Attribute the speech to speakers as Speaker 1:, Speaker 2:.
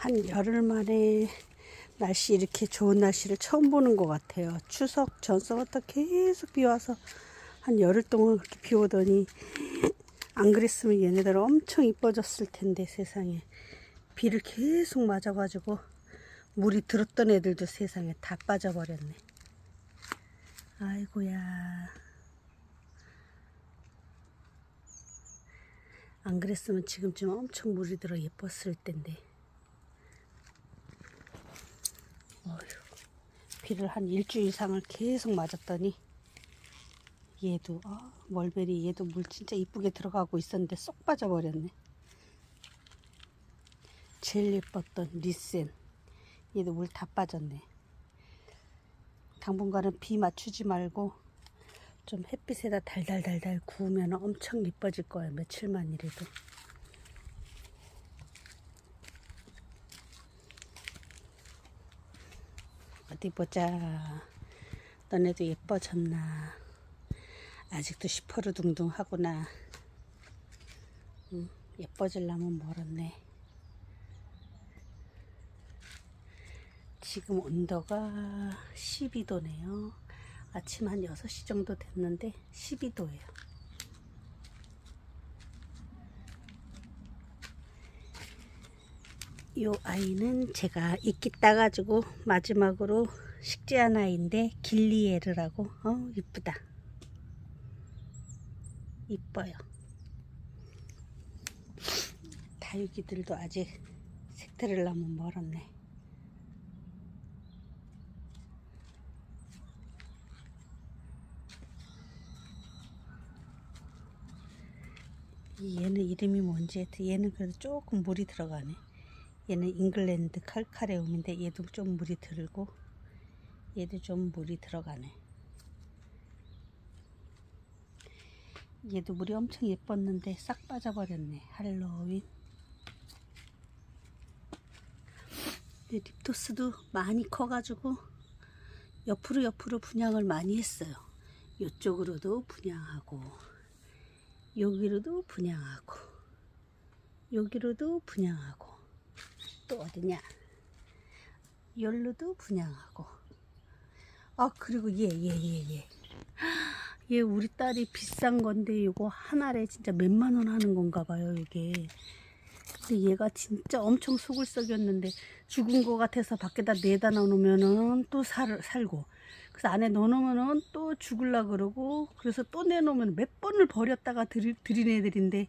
Speaker 1: 한 열흘 만에 날씨 이렇게 좋은 날씨를 처음 보는 것 같아요. 추석 전서부터 계속 비 와서 한 열흘 동안 그렇게 비 오더니 안 그랬으면 얘네들 엄청 이뻐졌을 텐데 세상에 비를 계속 맞아가지고 물이 들었던 애들도 세상에 다 빠져버렸네. 아이고야. 안 그랬으면 지금쯤 엄청 물이 들어 예뻤을 텐데. 어휴, 비를 한 일주일 이상을 계속 맞았더니 얘도 아, 멀베리 얘도 물 진짜 이쁘게 들어가고 있었는데 쏙 빠져버렸네. 제일 예뻤던 리센 얘도 물 다 빠졌네. 당분간은 비 맞추지 말고 좀 햇빛에다 달달달달 구우면 엄청 이뻐질 거예요. 며칠만 이래도. 어디 보자. 너네도 예뻐졌나. 아직도 시퍼르둥둥하구나. 응, 예뻐질라면 멀었네. 지금 온도가 12도네요. 아침 한 6시 정도 됐는데 12도예요. 요 아이는 제가 이끼 따가지고 마지막으로 식재한 아이인데 길리에르라고. 어 이쁘다. 이뻐요. 다육이들도 아직 색들을 너무 멀었네. 이 얘는 이름이 뭔지 얘는 그래도 조금 물이 들어가네 얘는 잉글랜드 칼카레움인데 얘도 좀 물이 들고 얘도 좀 물이 들어가네. 얘도 물이 엄청 예뻤는데 싹 빠져버렸네. 할로윈. 립토스도 많이 커가지고 옆으로 옆으로 분양을 많이 했어요. 이쪽으로도 분양하고 여기로도 분양하고 여기로도 분양하고 또 어디냐? 열로도 분양하고. 아 그리고 얘 얘 얘 얘. 얘 우리 딸이 비싼 건데 이거 하나에 진짜 몇만 원 하는 건가 봐요 이게. 근데 얘가 진짜 엄청 속을 썩였는데 죽은 거 같아서 밖에다 내다 놓으면은 또 살, 살고. 그래서 안에 넣어놓으면은 또 죽을라 그러고 그래서 또 내놓으면 몇 번을 버렸다가 들이, 들인 애들인데